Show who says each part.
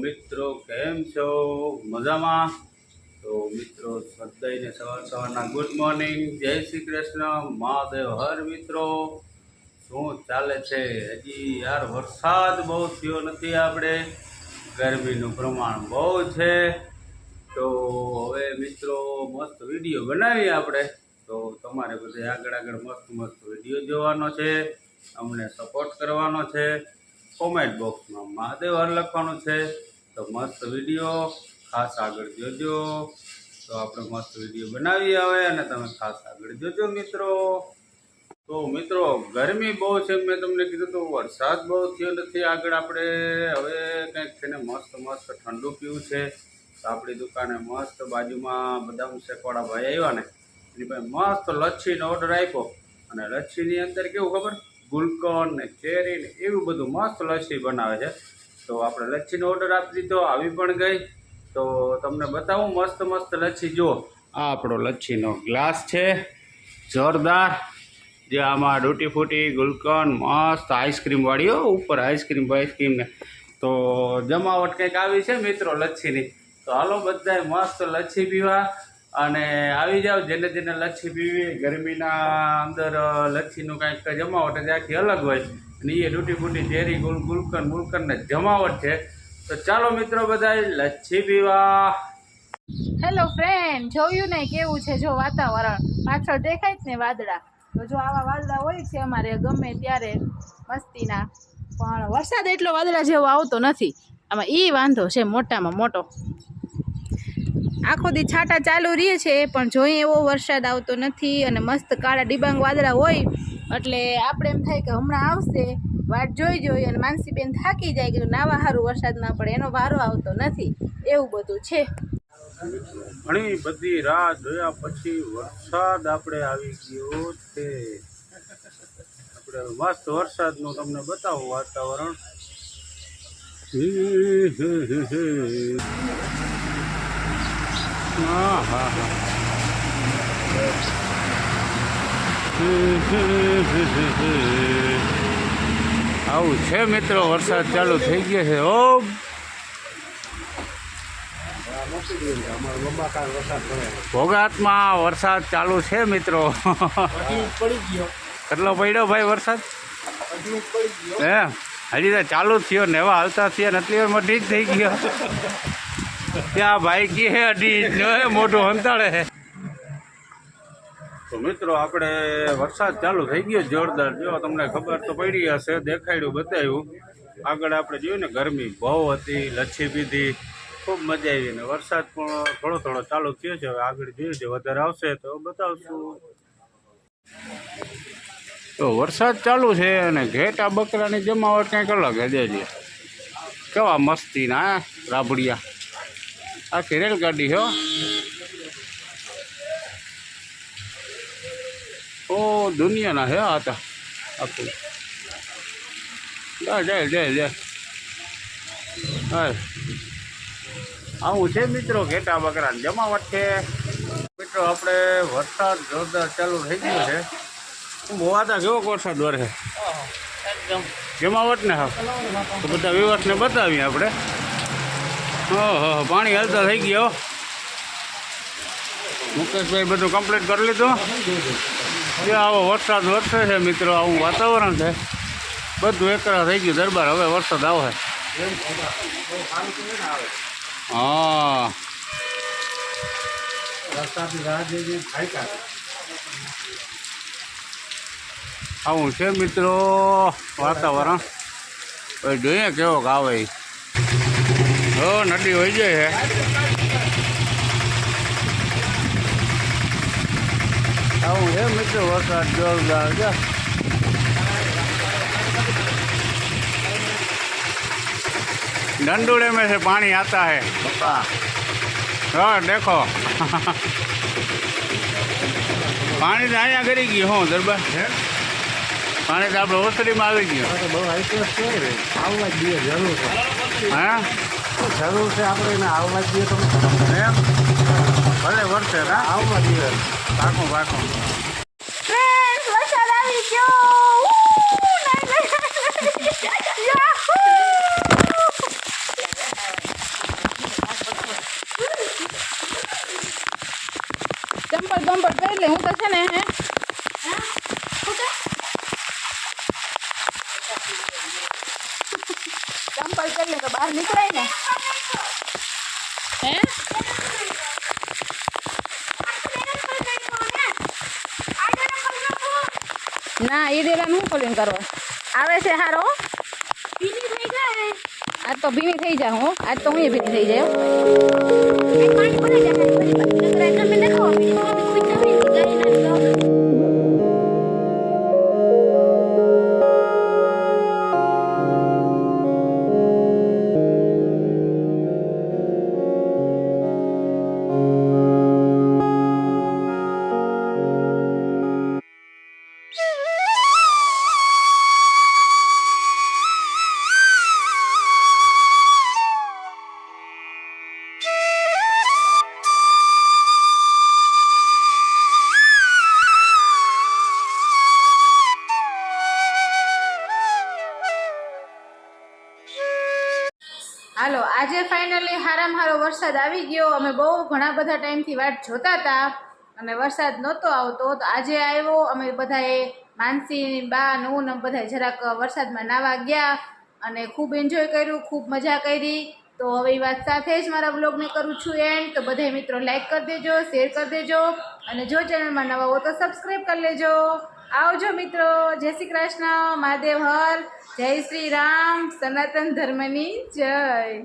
Speaker 1: મિત્રો, કેમ છો? મજામાં? તો મિત્રો સદાઈને સવાર સવારના ગુડ મોર્નિંગ જય શ્રી કૃષ્ણ. મહાદેવ હર મિત્રો. શું ચાલે છે? હજી યાર વરસાદ બહુ થયો નથી આપણે. ગરમીનું પ્રમાણ બહુ છે. તો હવે મિત્રો, મસ્ત વીડિયો બનાવીએ આપણે. તો તમારે બધે આગળ આગળ મસ્ત મસ્ત વીડિયો જોવાનો છે. અમને સપોર્ટ કરવાનો છે. કોમેન્ટ બોક્સમાં મહાદેવ હર લખવાનું છે. તો મસ્ત વીડિયો, ખાસ આગળ જોજો. તો આપણે મસ્ત વીડિયો બનાવી આવે અને તમે ખાસ આગળ જોજો મિત્રો. તો મિત્રો, ગરમી બહુ છે મેં તમને કીધું તો વરસાદ બહુ થયો નથી આગળ આપણે. હવે કંઈક છે ને મસ્ત મસ્ત ઠંડુ પીવું છે. તો આપણી દુકાને મસ્ત બાજુમાં બદામ શેકવાળા ભાઈ આવ્યા ને, એની પાસે મસ્ત લચ્છીનો ઓર્ડર આપ્યો. અને લચ્છીની અંદર કેવું ખબર? ગુલકન ને ચેરી ને એવું બધું મસ્ત લચ્છી બનાવે છે. તો આપણે લચ્છીનો ઓર્ડર આપી દીધો, આવી પણ ગઈ. તો તમને બતાવું, મસ્ત મસ્ત લચ્છી, જુઓ. આ આપણો લચ્છીનો ગ્લાસ છે. જોરદાર. જે આમાં ડૂટી ફૂટી ગુલકંદ મસ્ત આઈસ્ક્રીમવાળી હો, ઉપર આઈસ્ક્રીમ આઈસ્ક્રીમ ને. તો જમાવટ કંઈક આવી છે મિત્રો લચ્છીની. તો હાલો બધાય મસ્ત લચ્છી પીવા. અને આવી જાવ જેને જેને લચ્છી પીવી ગરમીના અંદર લચ્છીનું કાંઈક જમાવટ જ આખી અલગ હોય. અને એ ડૂટી ફૂટી ઝેરી ગુલ, ગુલકન ગુલકનને જમાવટ છે. તો ચાલો મિત્રો બધાય, લચ્છી પીવા.
Speaker 2: હેલો ફ્રેન્ડ જોયું ને કેવું છે જો વાતાવરણ? પાછળ દેખાય જ ને વાદળા. તો જો આવા વાદળા હોય છે અમારે ગમે ત્યારે મસ્તીના. પણ વરસાદ એટલો વાદળા જેવો આવતો નથી. આમાં એ વાંધો છે મોટામાં મોટો. આખો દી છાંટા ચાલુ રહે છે, પણ જોઈએ એવો વરસાદ આવતો નથી અને મસ્ત કાળા ડિબાંગ વાદળા હોય. એટલે આપણે એમ થાય કે હમણાં આવશે વાટ જોઈ જોઈ અને માનસીબેન થાકી જાય કે નાવા સારું વરસાદ ના પડે, એનો વારો આવતો નથી. એવું બધું છે.
Speaker 1: ઘણી બધી રાહ જોયા પછી વરસાદ આપણે આવી ગયો છે. આપણે મસ્ત વરસાદનું તમને બતાવું વાતાવરણ. હે હે હા આવું છે મિત્રો, વરસાદ ચાલુ થઈ ગયો છે ઓમ ભોગાતમાં વરસાદ ચાલુ છે, મિત્રો. કેટલો પડ્યો ભાઈ વરસાદ? હે? હજી તો ચાલુ થયો ને એવા હાલતા થયા ને, એટલી વાર મઢી જ થઈ ગયો. ત્યાં ભાઈ કે અઢી મોટો હે મોટું હંતાળે છે તો મિત્રો આપણે વરસાદ ચાલુ થઈ ગયો જોરદાર. જો તમને ખબર તો પડી હશે દેખાડ્યું બતાવ્યું. આગળ આપણે જોયું ને ગરમી બહુ હતી લચ્છી પીધી. ખૂબ મજા આવી ને વરસાદ પણ થોડો થોડો ચાલુ થયો છે. હવે આગળ જોયું છે વધારે આવશે તો બતાવશું. તો વરસાદ ચાલુ છે અને ઘેટા બકરાની જમાવટ કંઈક અલગ હજે છે કેવા મસ્તીના ના રાબડિયા. આખી રેલગાડી હો. ઓ દુનિયાના હે આ તો. આખું. જાય જાય જાય જાય હા આવું છે મિત્રો ઘેટા બકરાની જમાવટ છે. મિત્રો આપણે વરસાદ જોરદાર ચાલુ થઈ ગયો છે. મોવાતા કેવો વરસાદ વરસે? જમાવટ ને હા. તો બધા વિવાસને બતાવીએ આપણે. ઓહો પાણી હાલતા થઈ ગયો મુકેશભાઈ બધું કમ્પ્લીટ કરી લીધું. જે આવો વરસાદ વરસે છે મિત્રો આવું વાતાવરણ છે. બધું એકરા થઈ ગયું દરબાર હવે વરસાદ આવે. હા. આવું છે મિત્રો વાતાવરણ. જોઈએ કેવો આવે. હો નદી હોય જાય છે આવું છે મિત્રો વરસાદ જોરદાર છે डंडोड़े में से पानी आता है हाँ देखो પાણી તો અહીંયા કરી ગયું હું દરબાર પાણી તો આપણે ઓસરીમાં આવી ગયું
Speaker 3: બહુ હાઈક્લાસ જરૂર છે આપણે એને આવવા જઈએ તો?
Speaker 1: એમ? ભલે વર્ષે ના?
Speaker 3: આવવા જઈએ
Speaker 1: પાકું પાકું
Speaker 2: ચંપલ બંપલ પહેરી હું તો ને હે? ચંપલ પહેરી તો બહાર નીકળાય ને. હે ના એ ડેલા શું કોલિંગ કરવા આવે છે હારો આજ તો ભીની થઈ જા હું આજ તો હું ભીની થઈ જાય હાલો, આજે ફાઇનલી હારામાં હારો વરસાદ આવી ગયો. અમે બહુ ઘણા બધા ટાઈમથી વાટ જોતા હતા અને વરસાદ નહોતો આવતો, તો આજે આવ્યો. અમે બધાએ માનસી, બા ને હું ને બધા જરાક વરસાદમાં નાવા ગયા અને ખૂબ એન્જોય કર્યું, ખૂબ મજા કરી. તો હવે એ વાત સાથે જ મારા બ્લોગને કરું છું એન્ડ તો બધા મિત્રો લાઇક કરી દેજો શેર કરી દેજો અને જો ચેનલમાં નવા હો તો સબસ્ક્રાઈબ કરી લેજો. આવજો મિત્રો. જય શ્રી કૃષ્ણ. મહાદેવ હર. જય શ્રી રામ. સનાતન ધર્મની જય.